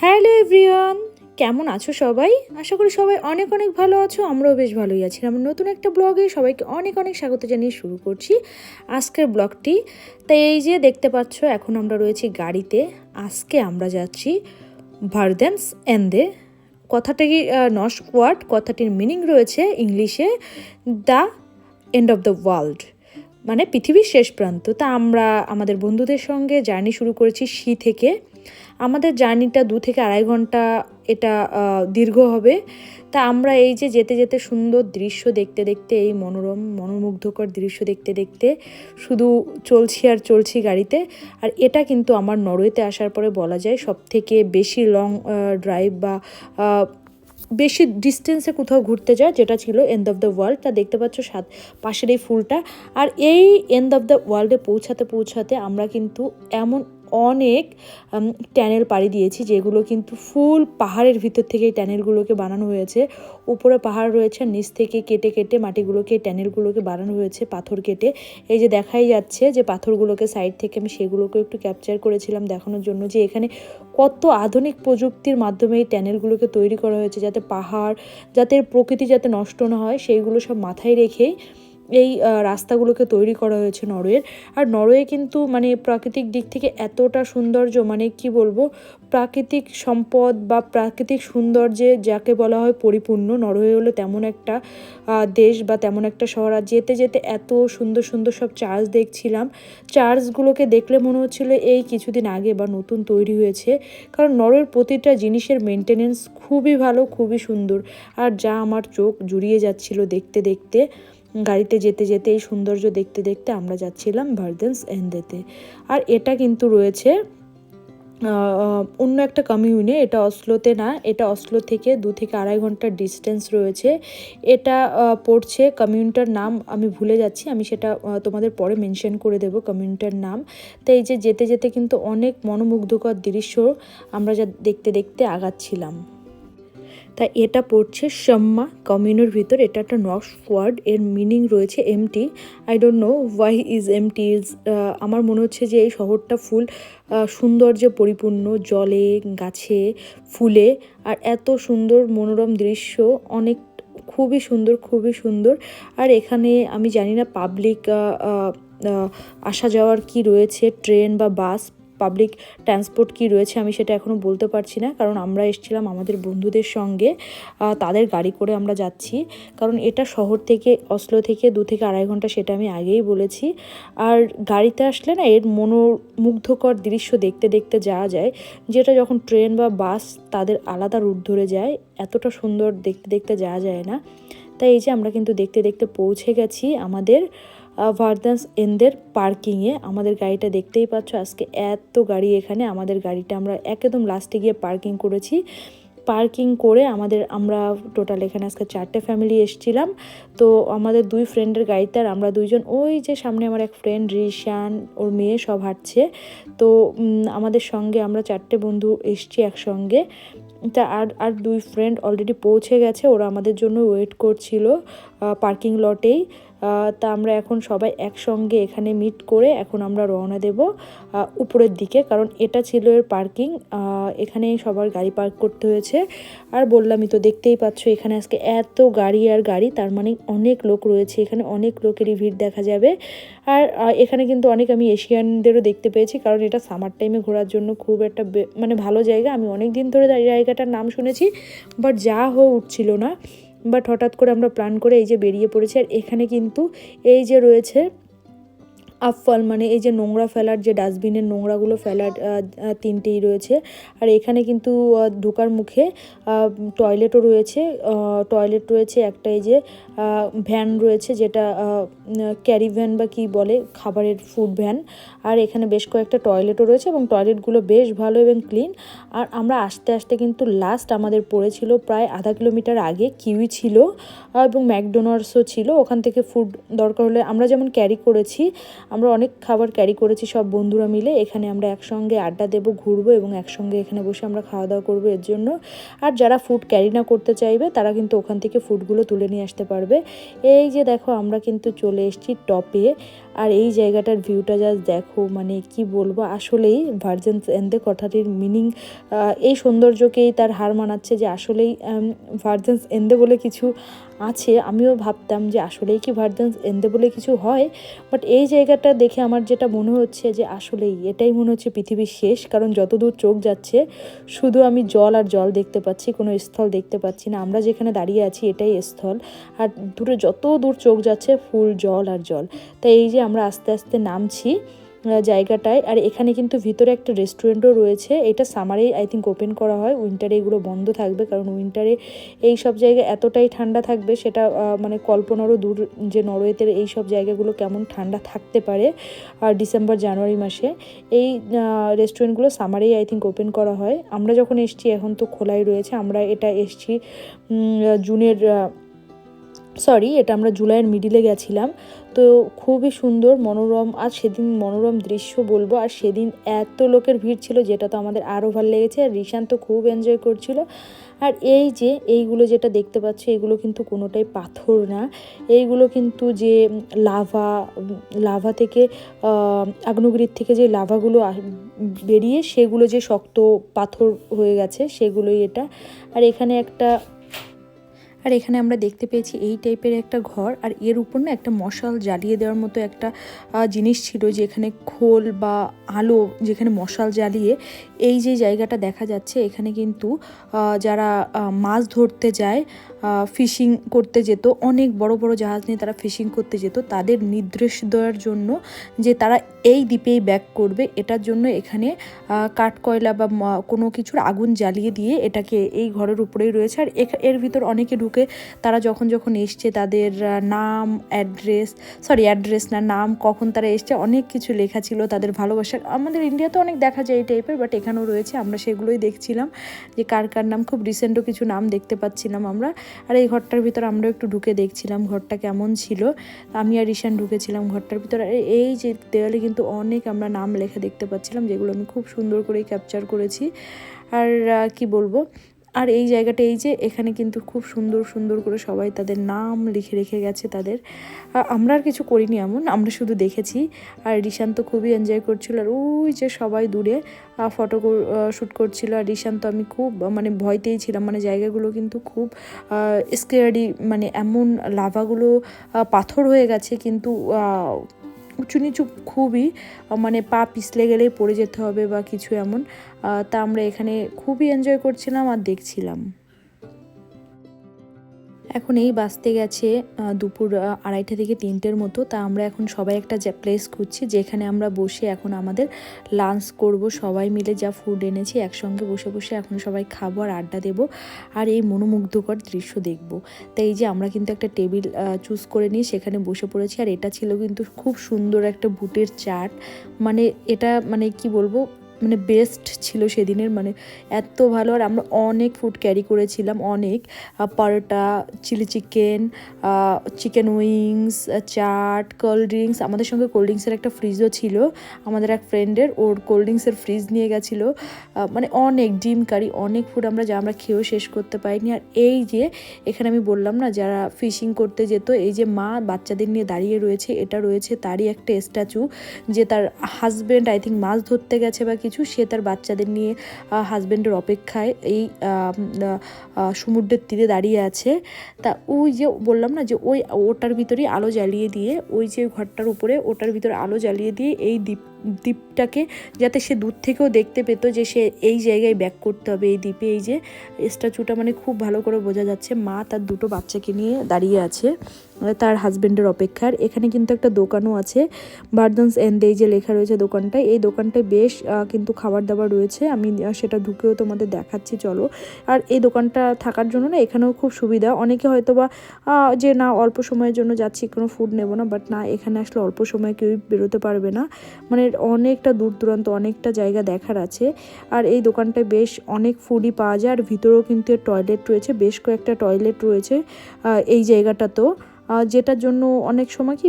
Hello everyone, কেমন আছো সবাই? আশা করি সবাই অনেক অনেক ভালো আছো, আমরাও বেশ ভালোই আছি। আমার নতুন একটা ব্লগে সবাইকে অনেক অনেক স্বাগত জানিয়ে শুরু করছি আজকের ব্লগটি। তাই এই যে দেখতে পাচ্ছ, এখন আমরা রয়েছি গাড়িতে। আজকে আমরা যাচ্ছি ভারদেন্স এন্দে কথাটি নস ওয়ার্ড কথাটির মিনিং রয়েছে ইংলিশে, the end of the world মানে পৃথিবীর শেষ প্রান্ত। তা আমরা আমাদের বন্ধুদের সঙ্গে জার্নি শুরু করেছি সি থেকে। আমাদের জার্নিটা দু থেকে আড়াই ঘণ্টা এটা দীর্ঘ হবে। তা আমরা এই যে যেতে যেতে সুন্দর দৃশ্য দেখতে দেখতে, এই মনোরম, মনোমুগ্ধকর দৃশ্য দেখতে দেখতে শুধু চলছি আর চলছি গাড়িতে। আর এটা কিন্তু আমার নরওয়েতে আসার পরে বলা যায় সব থেকে বেশি লং ড্রাইভ বা বেশি ডিস্টেন্সে কোথাও ঘুরতে যায়, যেটা ছিল এন্ড অফ দ্য ওয়ার্ল্ড তা দেখতে পাচ্ছ সাত, পাশের এই ফুলটা। আর এই এন্ড অফ দ্য ওয়ার্ল্ডে পৌঁছাতে পৌঁছাতে আমরা কিন্তু এমন অনেক ট্যানেল পাড়ি দিয়েছি, যেগুলো কিন্তু ফুল পাহাড়ের ভিতর থেকে এই ট্যানেলগুলোকে বানানো হয়েছে। উপরে পাহাড় রয়েছে, নিচ থেকে কেটে কেটে মাটিগুলোকে, ট্যানেলগুলোকে বানানো হয়েছে, পাথর কেটে। এই যে দেখাই যাচ্ছে যে পাথরগুলোকে সাইড থেকে আমি সেগুলোকে একটু ক্যাপচার করেছিলাম দেখানোর জন্য, যে এখানে কত আধুনিক প্রযুক্তির মাধ্যমে এই ট্যানেলগুলোকে তৈরি করা হয়েছে, যাতে পাহাড়, যাতে প্রকৃতি যাতে নষ্ট না হয়, সেইগুলো সব মাথায় রেখেই এই রাস্তাগুলোকে তৈরি করা হয়েছে নরওয়ের। আর নরওয়ে কিন্তু মানে প্রাকৃতিক দিক থেকে এতটা সৌন্দর্য মানে কি বলব, প্রাকৃতিক সম্পদ বা প্রাকৃতিক সৌন্দর্যে যাকে বলা হয় পরিপূর্ণ। নরওয়ে হলো তেমন একটা দেশ বা তেমন একটা শহর। আর যেতে যেতে এত সুন্দর সুন্দর সব চার্চ দেখছিলাম। চার্চগুলোকে দেখলে মনে হচ্ছিল এই কিছুদিন আগে বা নতুন তৈরি হয়েছে। কারণ নরওয়ের প্রতিটা জিনিসের মেনটেনেন্স খুবই ভালো, খুবই সুন্দর। আর যা আমার চোখ জুড়িয়ে যাচ্ছিল দেখতে দেখতে গাড়িতে যেতে যেতে এই সৌন্দর্য দেখতে দেখতে আমরা যাচ্ছিলাম ভার্দেন্স এন্ডেতে আর এটা কিন্তু রয়েছে অন্য একটা কমিউনে এটা অসলোতে না, এটা অসলো থেকে দু থেকে আড়াই ঘণ্টার ডিস্টেন্স রয়েছে। এটা পড়ছে কমিউনটার নাম, আমি ভুলে যাচ্ছি, আমি সেটা তোমাদের পরে মেনশন করে দেবো কমিউনটার নাম। তো এই যে যেতে যেতে কিন্তু অনেক মনোমুগ্ধকর দৃশ্য আমরা যা দেখতে দেখতে আগাচ্ছিলাম। তা এটা পড়ছে সম্মা কমিউনের ভিতর। এটা একটা নক্স ওয়ার্ড, এর মিনিং রয়েছে empty I don't know why is empty is আমার মনে হচ্ছে যে এই শহরটা ফুল সৌন্দর্যে পরিপূর্ণ, জলে, গাছে, ফুলে, আর এত সুন্দর মনোরম দৃশ্য, অনেক, খুবই সুন্দর খুবই সুন্দর। আর এখানে আমি জানি না পাবলিক আসা যাওয়ার কি রয়েছে, ট্রেন বা বাস পাবলিক ট্রান্সপোর্ট কি রয়েছে আমি সেটা এখনও বলতে পারছি না। কারণ আমরা এসেছিলাম আমাদের বন্ধুদের সঙ্গে তাদের গাড়ি করে আমরা যাচ্ছি। কারণ এটা শহর থেকে অসলো থেকে দু থেকে আড়াই ঘণ্টা সেটা আমি আগেই বলেছি। আর গাড়িতে আসলে না এর মনোমুগ্ধকর দৃশ্য দেখতে দেখতে যাওয়া যায়, যেটা যখন ট্রেন বা বাস তাদের আলাদা রুট ধরে যায়, এতটা সুন্দর দেখতে দেখতে যাওয়া যায় না। তাই এই যে আমরা কিন্তু দেখতে দেখতে পৌঁছে গেছি আমাদের ভার্দান্স এন্দের পার্কিংয়ে আমাদের গাড়িটা দেখতেই পাচ্ছ। আজকে এত গাড়ি এখানে, আমাদের গাড়িটা আমরা একদম লাস্টে গিয়ে পার্কিং করেছি। পার্কিং করে আমাদের, আমরা টোটাল এখানে আজকে চারটে ফ্যামিলি এসেছিলাম। তো আমাদের দুই ফ্রেন্ডের গাড়িতে আর আমরা দুইজন, ওই যে সামনে আমার এক ফ্রেন্ড রিশান, ওর মেয়ে সব হাঁটছে। তো আমাদের সঙ্গে আমরা চারটে বন্ধু এসছি একসঙ্গে। তা আর আর দুই ফ্রেন্ড অলরেডি পৌঁছে গেছে, ওরা আমাদের জন্য ওয়েট করছিল পার্কিং লটেই তা আমরা এখন সবাই একসঙ্গে এখানে মিট করে এখন আমরা রওনা দেব উপরের দিকে। কারণ এটা ছিল এর পার্কিং এখানে সবার গাড়ি পার্ক করতে হয়েছে। আর বললামই তো, দেখতেই পাচ্ছ এখানে আজকে এত গাড়ি আর গাড়ি, তার মানে অনেক লোক রয়েছে। এখানে অনেক লোকেরই ভিড় দেখা যাবে। আর এখানে কিন্তু অনেক আমি এশিয়ানদেরও দেখতে পেয়েছি, কারণ এটা সামার টাইমে ঘোরার জন্য খুব একটা মানে ভালো জায়গা। আমি অনেক দিন ধরে জায়গাটার নাম শুনেছি বাট যা হয়ে উঠছিল না। বাট হঠাৎ করে আমরা প্ল্যান করে এই যে বেরিয়ে পড়েছি আর এখানে কিন্তু এই যে রয়েছে আফফল মানে এই যে নোংরা ফেলার যে ডাস্টবিনের নোংরাগুলো ফেলার তিনটেই রয়েছে। আর এখানে কিন্তু ঢোকার মুখে টয়লেটও রয়েছে। টয়লেট রয়েছে একটা এই যে ভ্যান রয়েছে যেটা ক্যারি ভ্যান বা কি বলে, খাবারের ফুড ভ্যান আর এখানে বেশ কয়েকটা টয়লেটও রয়েছে এবং টয়লেটগুলো বেশ ভালো এবং ক্লিন আর আমরা আস্তে আস্তে কিন্তু লাস্ট আমাদের পড়েছিল প্রায় আধা কিলোমিটার আগে কিউই ছিল এবং ম্যাকডোনাল্ডসও ছিল। ওখান থেকে ফুড দরকার হলে আমরা যেমন ক্যারি করেছি আমরা অনেক খাবার ক্যারি করেছি, সব বন্ধুরা মিলে। এখানে আমরা একসঙ্গে আড্ডা দেবো, ঘুরবো এবং একসঙ্গে এখানে বসে আমরা খাওয়া দাওয়া করব এর জন্য। আর যারা ফুড ক্যারি না করতে চাইবে, তারা কিন্তু ওখান থেকে ফুডগুলো তুলে নিয়ে আসতে পারবে। এই যে দেখো, আমরা কিন্তু চলে এসেছি টপে আর এই জায়গাটার ভিউটা জাস্ট দেখো মানে কি বলব, আসলেই ভার্জেন এন্দে কথাটির মিনিং এই সৌন্দর্যকেই তার হার মানাচ্ছে যে আসলেই ভার্জেন্স এন্দে বলে কিছু আছে। আমিও ভাবতাম যে আসলেই কি ভার্জেন্স এন্দে বলে কিছু হয় বাট এই জায়গাটা দেখে আমার যেটা মনে হচ্ছে যে আসলেই এটাই মনে হচ্ছে পৃথিবীর শেষ, কারণ যতদূর চোখ যাচ্ছে, শুধু আমি জল আর জল দেখতে পাচ্ছি, কোনো স্থল দেখতে পাচ্ছি না। আমরা যেখানে দাঁড়িয়ে আছি, এটাই স্থল। আর দূরে যত দূর চোখ যাচ্ছে, ফুল জল আর জল। তাই এই যে আমরা আস্তে আস্তে নামছি জায়গাটায়। আর এখানে কিন্তু ভিতরে একটা রেস্টুরেন্টও রয়েছে। এটা সামারেই আই থিঙ্ক ওপেন করা হয়। উইন্টারে এগুলো বন্ধ থাকবে। কারণ উইন্টারে এই সব জায়গায় এতটাই ঠান্ডা থাকবে, সেটা মানে কল্পনারও দূর যে নরওয়েতে এই সব জায়গাগুলো কেমন ঠান্ডা থাকতে পারে, আর ডিসেম্বর জানুয়ারি মাসে। এই রেস্টুরেন্টগুলো সামারেই আই থিঙ্ক ওপেন করা হয়। আমরা যখন এসছি, এখন তো খোলাই রয়েছে। আমরা এটা এসছি জুনের সরি এটা আমরা জুলাইয়ের মিডিলে গেছিলাম। তো খুবই সুন্দর, মনোরম, আর সেদিন মনোরম দৃশ্য বলব। আর সেদিন এত লোকের ভিড় ছিল, যেটা তো আমাদের আরও ভালো লেগেছে। আর রিশান তো খুব এনজয় করছিল। আর এই যে, এইগুলো যেটা দেখতে পাচ্ছ, এগুলো কিন্তু কোনোটাই পাথর না। এইগুলো কিন্তু যে লাভা লাভা থেকে আগ্নেয়গিরির থেকে যে লাভাগুলো বেরিয়ে, সেগুলো যে শক্ত পাথর হয়ে গেছে, সেগুলোই এটা। আর এখানে একটা আর এখানে আমরা দেখতে পেয়েছি এই টাইপের একটা ঘর আর এর উপর না একটা মশাল জ্বালিয়ে দেওয়ার মতো একটা জিনিস ছিল যেখানে খোল বা আলো যেখানে মশাল জ্বালিয়ে এই যে জায়গাটা দেখা যাচ্ছে, এখানে কিন্তু যারা মাছ ধরতে যায় ফিশিং করতে যেত, অনেক বড় বড় জাহাজ নিয়ে তারা ফিশিং করতে যেত, তাদের নির্দেশ দেওয়ার জন্য যে তারা এই দ্বীপেই ব্যাক করবে, এটার জন্য এখানে কাঠ কয়লা বা কোনো কিছুর আগুন জ্বালিয়ে দিয়ে এটাকে এই ঘরের উপরেই রয়েছে, আর এর ভিতর অনেকে তারা যখন যখন এসছে তাদের নাম, অ্যাড্রেস সরি অ্যাড্রেস না, নাম, কখন তারা এসছে, অনেক কিছু লেখা ছিল তাদের ভালোবাসার। আমাদের ইন্ডিয়াতে অনেক দেখা যায় এই টাইপের বাট এখানেও রয়েছে, আমরা সেগুলোই দেখছিলাম যে কার কার নাম, খুব রিসেন্টও কিছু নাম দেখতে পাচ্ছিলাম আমরা। আর এই ঘরটার ভিতর আমরা একটু ঢুকে দেখছিলাম ঘরটা কেমন ছিল। আমি আর ঈশান ঢুকেছিলাম ঘরটার ভিতর। এই যে দেওয়ালে কিন্তু অনেক আমরা নাম লেখা দেখতে পাচ্ছিলাম, যেগুলো আমি খুব সুন্দর করে ক্যাপচার করেছি। আর কি বলব? আর এই জায়গাটা এই যে, এখানে কিন্তু খুব সুন্দর সুন্দর করে সবাই তাদের নাম লিখে রেখে গেছে তাদের। আমরা আর কিছু করিনি এমন, আমরা শুধু দেখেছি। আর রিশান তো খুবই এনজয় করছিল। আর ওই যে সবাই দূরে ফটো শ্যুট করছিল। আর রিশান তো আমি খুব মানে ভয়তেই ছিলাম। মানে জায়গাগুলো কিন্তু খুব স্কেয়ারি মানে এমন লাভাগুলো পাথর হয়ে গেছে। কিন্তু উঁচু নিচু খুবই মানে পা পিছলে গেলেই পড়ে যেতে হবে বা কিছু এমন। তা আমরা এখানে খুবই এনজয় করছিলাম আর দেখছিলাম। এখন এই বাসতে গেছে দুপুর আড়াইটা থেকে তিনটের মতো। তা আমরা এখন সবাই একটা প্লেস খুঁজছি, যেখানে আমরা বসে এখন আমাদের লাঞ্চ করব। সবাই মিলে যা ফুড এনেছি, একসঙ্গে বসে বসে এখন সবাই খাব আর আড্ডা দেবো আর এই মনোমুগ্ধকর দৃশ্য দেখব। তাই এই যে আমরা কিন্তু একটা টেবিল চুজ করে নিয়ে সেখানে বসে পড়েছি আর এটা ছিল কিন্তু খুব সুন্দর একটা বুটের চাট। মানে এটা মানে কি বলব মানে বেস্ট ছিল সেদিনের মানে এত ভালো। আর আমরা অনেক ফুড ক্যারি করেছিলাম, অনেক। Paratha chilli chicken chicken wings chaat cold drinks আমাদের সঙ্গে কোল্ড ড্রিঙ্কসের একটা ফ্রিজও ছিল। আমাদের এক ফ্রেন্ডের ওর কোল্ড ড্রিঙ্কসের ফ্রিজ নিয়ে গেছিল। মানে অনেক ডিম কারি অনেক ফুড আমরা যা আমরা খেয়েও শেষ করতে পারিনি। আর এই যে, এখানে আমি বললাম না, যারা ফিশিং করতে যেত, এই যে মা বাচ্চাদের নিয়ে দাঁড়িয়ে রয়েছে, এটা রয়েছে তারই একটা স্ট্যাচু যে তার হাজব্যান্ড আই থিঙ্ক মাছ ধরতে গেছে বা কিছু সে তার বাচ্চাদের নিয়ে হাজব্যান্ডের অপেক্ষায় এই সমুদ্রের তীরে দাঁড়িয়ে আছে। তা ওই যে বললাম না যে ওই, ওটার ভিতরেই আলো জ্বালিয়ে দিয়ে, ওই যে ঘরটার উপরে ওটার ভিতরে আলো জ্বালিয়ে দিয়ে এই দ্বীপ দ্বীপটাকে যাতে সে দূর থেকেও দেখতে পেতো যে সে এই জায়গায় ব্যাক করতে হবে, এই দ্বীপে এই যে স্ট্যাচুটা মানে খুব ভালো করে বোঝা যাচ্ছে। মা তার দুটো বাচ্চাকে নিয়ে দাঁড়িয়ে আছে, তার হাজব্যান্ডের অপেক্ষার। এখানে কিন্তু একটা দোকানও আছে বার্দন্স এন্ড এই যে লেখা রয়েছে দোকানটায়। এই দোকানটায় বেশ কিন্তু খাবার দাবার রয়েছে। আমি সেটা ঢুকেও তোমাদের দেখাচ্ছি, চলো। আর এই দোকানটা থাকার জন্য না এখানেও খুব সুবিধা। অনেকে হয়তো বা যে না অল্প সময়ের জন্য যাচ্ছি, কোনো ফুড নেব না বাট না, এখানে আসলে অল্প সময় কেউই বেরোতে পারবে না। মানে অনেকটা দূর দূরান্ত অনেকটা জায়গা দেখার আছে। আর এই দোকানটায় বেশ অনেক ফুডই পাওয়া যায়। আর ভিতরেও কিন্তু টয়লেট রয়েছে বেশ কয়েকটা টয়লেট রয়েছে এই জায়গাটাতেও। আহ, যেটার জন্য অনেক সময় কি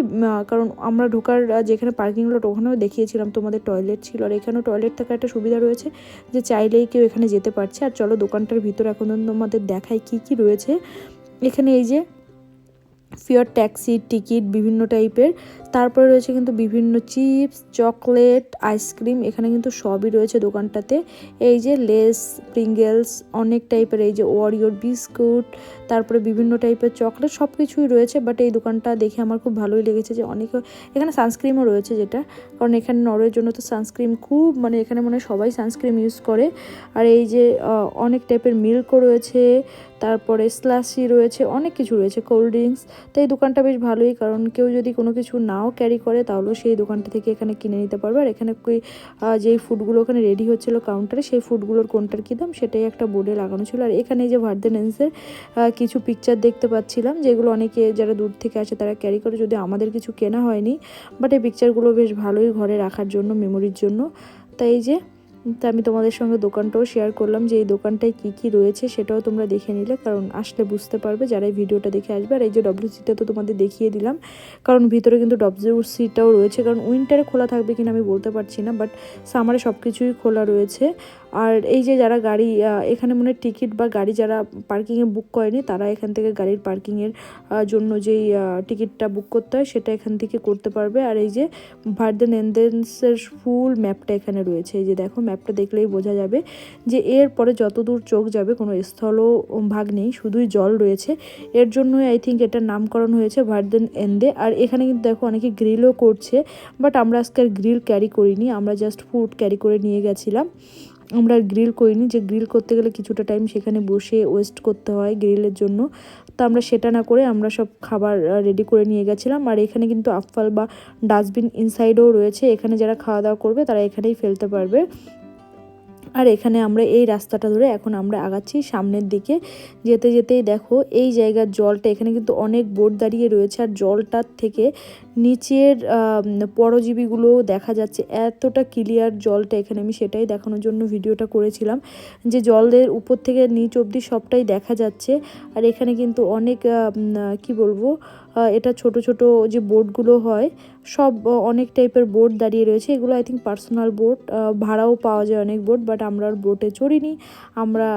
কারণ আমরা ঢোকার যেখানে পার্কিং লট ওখানেও দেখিয়েছিলাম তোমাদের টয়লেট ছিল। আর এখানেও টয়লেট থাকার একটা সুবিধা রয়েছে যে চাইলেই কেউ এখানে যেতে পারছে। আর চলো দোকানটার ভিতরে এখন তোমাদের দেখায় কি কি রয়েছে। এখানে এই যে ফিয়ার ট্যাক্সি, টিকিট, বিভিন্ন টাইপের। তারপরে রয়েছে কিন্তু বিভিন্ন চিপস, চকলেট, আইসক্রিম, এখানে কিন্তু সবই রয়েছে দোকানটাতে। এই যে লেস, প্রিঙ্গেলস, অনেক টাইপের, এই যে ওয়ারিওর বিস্কুট, তারপরে বিভিন্ন টাইপের চকলেট সব কিছুই রয়েছে। বাট এই দোকানটা দেখে আমার খুব ভালোই লেগেছে যে অনেক, এখানে সানস্ক্রিমও রয়েছে যেটা। কারণ এখানে নরওয়ের জন্য তো সানস্ক্রিম খুব মানে এখানে মনে সবাই সানস্ক্রিম ইউজ করে। আর এই যে অনেক টাইপের মিল্কও রয়েছে। তারপরে স্লাসি রয়েছে, অনেক কিছু রয়েছে কোল্ড ড্রিঙ্কস তো এই দোকানটা বেশ ভালোই, কারণ কেউ যদি কোনো কিছু নাও ক্যারি করে, তাহলেও সেই দোকানটা থেকে এখানে কিনে নিতে পারবে। আর এখানে যেই ফুডগুলো ওখানে রেডি হচ্ছিল কাউন্টারে সেই ফুডগুলোর কোনটার কী দাম, সেটাই একটা বোর্ডে লাগানো ছিল। আর এখানে যে ভার্দেনেন্সের কিছু পিকচার দেখতে পাচ্ছিলাম, যেগুলো অনেকে যারা দূর থেকে আসে তারা ক্যারি করে যদি আমাদের কিছু কেনা হয়নি বাট এই পিকচারগুলো বেশ ভালোই ঘরে রাখার জন্য মেমোরির জন্য। তাই যে তা আমি তোমাদের সঙ্গে দোকানটাও শেয়ার করলাম যে এই দোকানটায় কী কী রয়েছে সেটাও তোমরা দেখে নিলে, কারণ আসলে বুঝতে পারবে যারা এই ভিডিওটা দেখে আসবে। আর এই যে ডব্লিউসিটা তো তোমাদের দেখিয়ে দিলাম, কারণ ভিতরে কিন্তু ডব্লিউসিটাও রয়েছে, কারণ উইন্টারে খোলা থাকবে কিনা আমি বলতে পারছি না বাট সামারে সব কিছুই খোলা রয়েছে। আর এই যে যারা গাড়ি এখানে মনে টিকিট বা গাড়ি যারা পার্কিংয়ে বুক করেনি, তারা এখান থেকে গাড়ির পার্কিংয়ের জন্য যেই টিকিটটা বুক করতে হয়, সেটা এখান থেকে করতে পারবে। আর এই যে ভার্দেন এন্ডেন্সের ফুল ম্যাপটা এখানে রয়েছে। এই যে দেখো ম্যাপটা দেখলেই বোঝা যাবে যে এর পরে যত দূর চোখ যাবে, কোনো স্থল ভাগ নেই, শুধুই জল রয়েছে। এর জন্যই আই থিঙ্ক এটার নামকরণ হয়েছে ভার্দেন এন্ডে আর এখানে কিন্তু দেখো অনেকে গ্রিলও করছে বাট আমরা আজকে আর গ্রিল ক্যারি করিনি, আমরা জাস্ট ফুড ক্যারি করে নিয়ে গেছিলাম। আমরা গ্রিল করিনি, যে গ্রিল করতে গেলে কিছুটা টাইম সেখানে বসে ওয়েস্ট করতে হয় গ্রিলের জন্য। তো আমরা সেটা না করে আমরা সব খাবার রেডি করে নিয়ে গেছিলাম। আর এখানে কিন্তু আফফাল বা ডাস্টবিন ইনসাইডেও রয়েছে। এখানে যারা খাওয়া দাওয়া করবে তারা এখানেই ফেলতে পারবে। আর এখানে আমরা এই রাস্তাটা ধরে এখন আমরা আগাচ্ছি সামনের দিকে। যেতে যেতেই দেখো এই জায়গার জলটা, এখানে কিন্তু অনেক বোট দাঁড়িয়ে রয়েছে আর জলটার থেকে নিচের পরজীবীগুলো দেখা যাচ্ছে। এতটা ক্লিয়ার জলটা এখানে আমি সেটাই দেখানোর জন্য ভিডিওটা করেছিলাম যে জলের উপর থেকে নিচ অবধি সবটাই দেখা যাচ্ছে। আর এখানে কিন্তু অনেক কি বলব এটা ছোট ছোট যে বোটগুলো হয়, সব অনেক টাইপের বোট দাঁড়িয়ে রয়েছে। এগুলো আই থিঙ্ক পার্সোনাল বোট ভাড়াও পাওয়া যায় অনেক বোট বাট আমরা আর বোটে চড়িনি। আমরা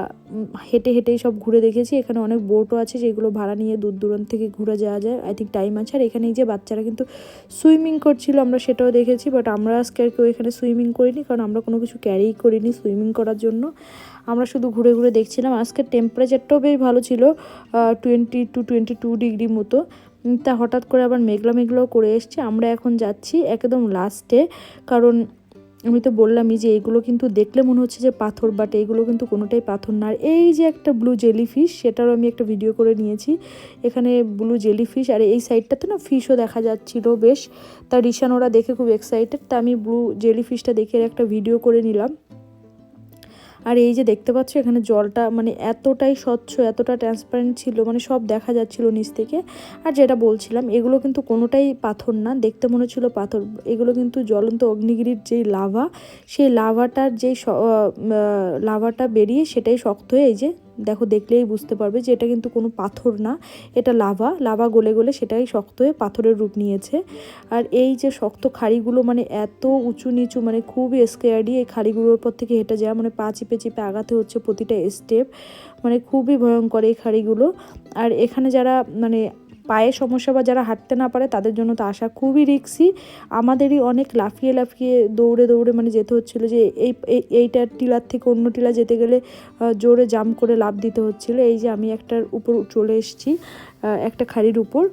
হেঁটে হেঁটেই সব ঘুরে দেখেছি। এখানে অনেক বোটও আছে যেগুলো ভাড়া নিয়ে দূর দূরান্ত থেকে ঘুরে যাওয়া যায়। আই থিঙ্ক টাইম আছে। আর এখানে যে বাচ্চারা কিন্তু সুইমিং করছিল, আমরা সেটাও দেখেছি বাট আমরা আজকে আর কেউ এখানে সুইমিং করিনি, কারণ আমরা কোনো কিছু ক্যারি করিনি সুইমিং করার জন্য। আমরা শুধু ঘুরে ঘুরে দেখছিলাম, আজকে টেম্পারেচারটাও বেশ ভালো ছিল twenty two twenty two degree মতো তা হঠাৎ করে আবার মেঘলা, মেঘলাও করে এসছে, আমরা এখন যাচ্ছি একদম লাস্টে কারণ আমি তো বললামই যে এইগুলো কিন্তু দেখলে মনে হচ্ছে যে পাথর বাট এইগুলো কিন্তু কোনোটাই পাথর না। আর এই যে একটা ব্লু জেলি জেলিফিশ সেটারও আমি একটা ভিডিও করে নিয়েছি। এখানে ব্লু জেলি জেলিফিশ আর এই সাইডটাতে না ফিশও দেখা যাচ্ছিল বেশ। তা রিশান ওরা দেখে খুব এক্সাইটেড তা আমি ব্লু জেলি জেলিফিশটা দেখে একটা ভিডিও করে নিলাম। আর এই যে দেখতে পাচ্ছ, এখানে জলটা মানে এতটাই স্বচ্ছ, এতটা ট্রান্সপারেন্ট ছিল মানে সব দেখা যাচ্ছিল নিচ থেকে। আর যেটা বলছিলাম, এগুলো কিন্তু কোনোটাই পাথর না, দেখতে মনে ছিল পাথর। এগুলো কিন্তু জ্বলন্ত অগ্নিগিরির যেই লাভা, সেই লাভাটার যেই লাভাটা বেরিয়ে সেটাই শক্ত হয়ে এই যে দেখো দেখলেই বুঝতে পারবে যে এটা কিন্তু কোনো পাথর না, এটা লাভা। লাভা গলে গলে সেটাই শক্ত হয়ে পাথরের রূপ নিয়েছে। আর এই যে শক্ত খাড়িগুলো মানে এত উঁচু নিচু মানে খুবই স্কেয়ারডি এই খাড়িগুলোর পর থেকে হেঁটে যায় মানে পা চিপে চিপে আগাতে হচ্ছে প্রতিটা স্টেপ মানে খুবই ভয়ঙ্কর এই খাড়িগুলো। আর এখানে যারা মানে পায়ে সমস্যা বা যারা হাঁটতে না পারে তাদের জন্য তো আসা খুবই রিক্সি। আমাদেরই অনেক লাফিয়ে লাফিয়ে দৌড়ে দৌড়ে মানে যেতে হচ্ছিল যে এই, এই- এইটা টিলার থেকে অন্য টিলা যেতে গেলে জোরে জাম করে লাফ দিতে হচ্ছিল। এই যে আমি একটার উপর চলে এসেছি একটা খাড়ির উপর।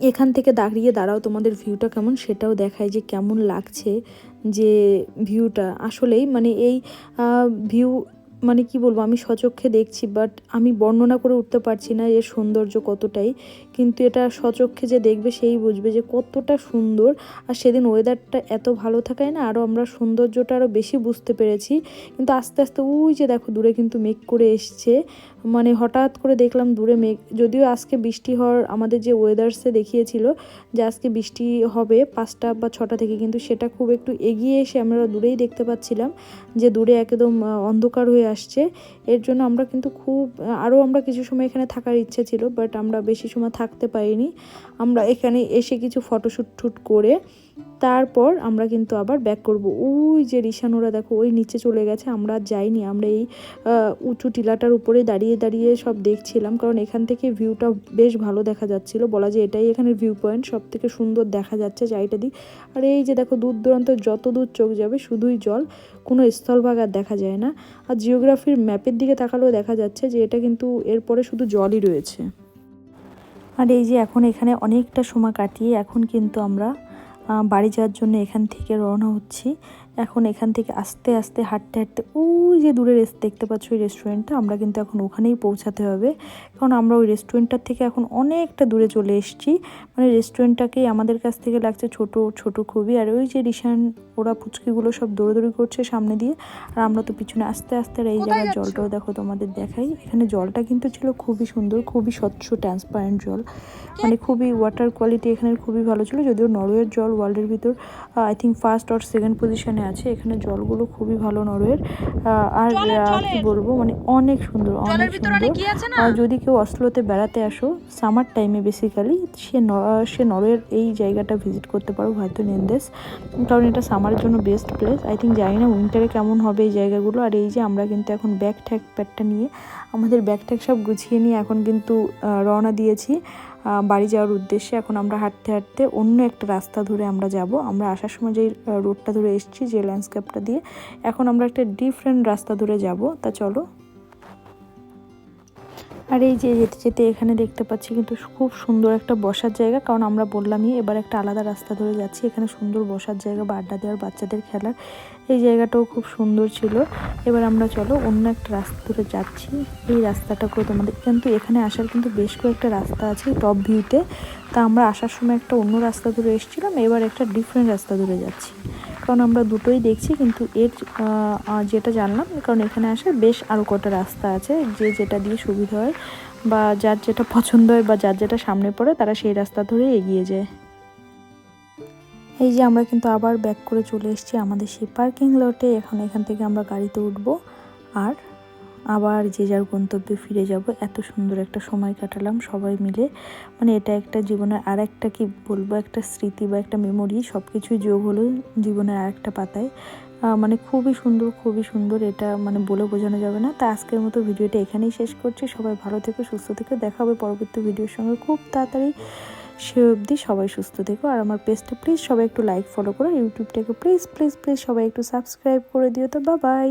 এখান থেকে দাঁড়িয়ে দাঁড়াও, তোমাদের ভিউটা কেমন সেটাও দেখায় যে কেমন লাগছে যে ভিউটা। আসলেই মানে এই ভিউ মানে কি বলব, আমি সচক্ষে দেখছি বাট আমি বর্ণনা করে উঠতে পারছি না এর সৌন্দর্য কতটাই। কিন্তু এটা সচক্ষে যে দেখবে সেই বুঝবে যে কতটা সুন্দর। আর সেদিন ওয়েদারটা এত ভালো থাকায় না আরও আমরা সৌন্দর্যটা আরও বেশি বুঝতে পেরেছি। কিন্তু আস্তে আস্তে ওই যে দেখো, দূরে কিন্তু মেঘ করে এসছে। মানে হঠাৎ করে দেখলাম দূরে মেঘ, যদিও আজকে বৃষ্টি হওয়ার আমাদের যে ওয়েদার্সে দেখিয়েছিল যে আজকে বৃষ্টি হবে পাঁচটা বা ছটা থেকে, কিন্তু সেটা খুব একটু এগিয়ে এসে আমরা দূরেই দেখতে পাচ্ছিলাম যে দূরে একদম অন্ধকার হয়ে আসছে। এর জন্য আমরা কিন্তু খুব, আরও আমরা কিছু সময় এখানে থাকার ইচ্ছে ছিল বাট আমরা বেশি সময় থাকতে পারিনি। আমরা এখানে এসে কিছু ফটোশ্যুট শ্যুট করে তারপর আমরা কিন্তু আবার ব্যাক করব। ওই যে রিসানোরা দেখো, ওই নিচে চলে গেছে, আমরা যাইনি। আমরা এই উঁচু টিলাটার উপরে দাঁড়িয়ে দাঁড়িয়ে সব দেখছিলাম, কারণ এখান থেকে ভিউটা বেশ ভালো দেখা যাচ্ছিল। বলা যায় এটাই এখানে ভিউ পয়েন্ট সব থেকে সুন্দর দেখা যাচ্ছে চারিটা দিক। আর এই যে দেখো, দূর দূরান্ত যত দূর চোখ যাবে, শুধুই জল, কোনো স্থলভাগ আর দেখা যায় না। আর জিওগ্রাফির ম্যাপের দিকে তাকালেও দেখা যাচ্ছে যে এটা কিন্তু এরপরে শুধু জলই রয়েছে। আর এই যে এখন এখানে অনেকটা সময় কাটিয়ে এখন কিন্তু আমরা বাড়ি যাওয়ার জন্য এখান থেকে রওনা হচ্ছি। এখন এখান থেকে আস্তে আস্তে হাঁটতে হাঁটতে ওই যে দূরে দেখতে পাচ্ছ ওই রেস্টুরেন্টটা আমরা কিন্তু এখন ওখানেই পৌঁছাতে হবে। কারণ আমরা ওই রেস্টুরেন্টটার থেকে এখন অনেকটা দূরে চলে এসেছি। মানে রেস্টুরেন্টটাকেই আমাদের কাছ থেকে লাগছে ছোট ছোট খুবই। আর ওই যে রিসান ওরা পুচকিগুলো সব দৌড়াদৌড়ি করছে সামনে দিয়ে। আর আমরা তো পিছনে আস্তে আস্তে আর এই জায়গার জলটাও দেখো তোমাদের দেখাই। এখানে জলটা কিন্তু ছিল খুবই সুন্দর খুবই স্বচ্ছ ট্রান্সপারেন্ট জল। মানে খুবই ওয়াটার কোয়ালিটি এখানে খুবই ভালো ছিল। যদিও নরওয়ের জল ওয়ার্ল্ডের ভিতর I think first or second পজিশনে আছে এখানে জলগুলো খুবই ভালো নরওয়ের আর কি বলব মানে অনেক সুন্দর অনেক সুন্দর। আর যদি কেউ অসলোতে বেড়াতে আসো সামার টাইমে বেসিক্যালি সে ন- সে নরওয়ের এই জায়গাটা ভিজিট করতে পারো হয়তো নেন্দেস কারণ এটা সামারের জন্য বেস্ট প্লেস আই থিঙ্ক জানি না উইন্টারে কেমন হবে এই জায়গাগুলো। আর এই যে আমরা কিন্তু এখন ব্যাগ ট্যাগ প্যাডটা নিয়ে আমাদের ব্যাগ ট্যাগ সব গুছিয়ে নিয়ে এখন কিন্তু রওনা দিয়েছি। বাড়ি যাওয়ার উদ্দেশ্যে এখন আমরা হাঁটতে হাঁটতে অন্য একটা রাস্তা ধরে আমরা যাব। আমরা আসার সময় যে রোডটা ধরে এসেছি, যে ল্যান্ডস্কেপটা দিয়ে, এখন আমরা একটা ডিফারেন্ট রাস্তা ধরে যাব। তা চলো আর এই যে যেতে যেতে এখানে দেখতে পাচ্ছি কিন্তু খুব সুন্দর একটা বসার জায়গা, কারণ আমরা বললামই এবার একটা আলাদা রাস্তা ধরে যাচ্ছি। এখানে সুন্দর বসার জায়গা বা আড্ডা দেওয়ার, বাচ্চাদের খেলার। এই জায়গাটাও খুব সুন্দর ছিল। এবার আমরা চলো অন্য একটা রাস্তা ধরে যাচ্ছি। এই রাস্তাটা করে তোমাদের, কিন্তু এখানে আসার কিন্তু বেশ কয়েকটা রাস্তা আছে টপ ভিউতে তা। আমরা আসার সময় একটা অন্য রাস্তা ধরে এসেছিলাম, এবার একটা ডিফারেন্ট রাস্তা ধরে যাচ্ছি। কারণ আমরা দুটোই দেখছি, কিন্তু এর যেটা জানলাম, কারণ এখানে আসে বেশ আরও কটা রাস্তা আছে, যে যেটা দিয়ে সুবিধা হয় বা যার যেটা পছন্দ হয় বা যার যেটা সামনে পড়ে, তারা সেই রাস্তা ধরে এগিয়ে যায়। এই যে আমরা কিন্তু আবার ব্যাক করে চলে এসেছি আমাদের সেই পার্কিং লটে এখন এখান থেকে আমরা গাড়িতে উঠবো। আর আবার যে যার গন্তব্যে ফিরে যাব। এত সুন্দর একটা সময় কাটালাম সবাই মিলে। মানে এটা একটা জীবনের আর একটা কি বলব, একটা স্মৃতি বা একটা মেমোরি সব কিছুই যোগ হলো জীবনের আর একটা পাতায় মানে খুবই সুন্দর খুবই সুন্দর এটা মানে বলে বোঝানো যাবে না। তা আজকের মতো ভিডিওটা এখানেই শেষ করছি। সবাই ভালো থেকো, সুস্থ থেকো। দেখা হবে পরবর্তী ভিডিওর সঙ্গে খুব তাড়াতাড়ি। সে অবধি সবাই সুস্থ থেকো। আর আমার পেজটা প্লিজ সবাই একটু লাইক ফলো করো। ইউটিউবটাকে প্লিজ প্লিজ প্লিজ সবাই একটু সাবস্ক্রাইব করে দিও তো। বা বাই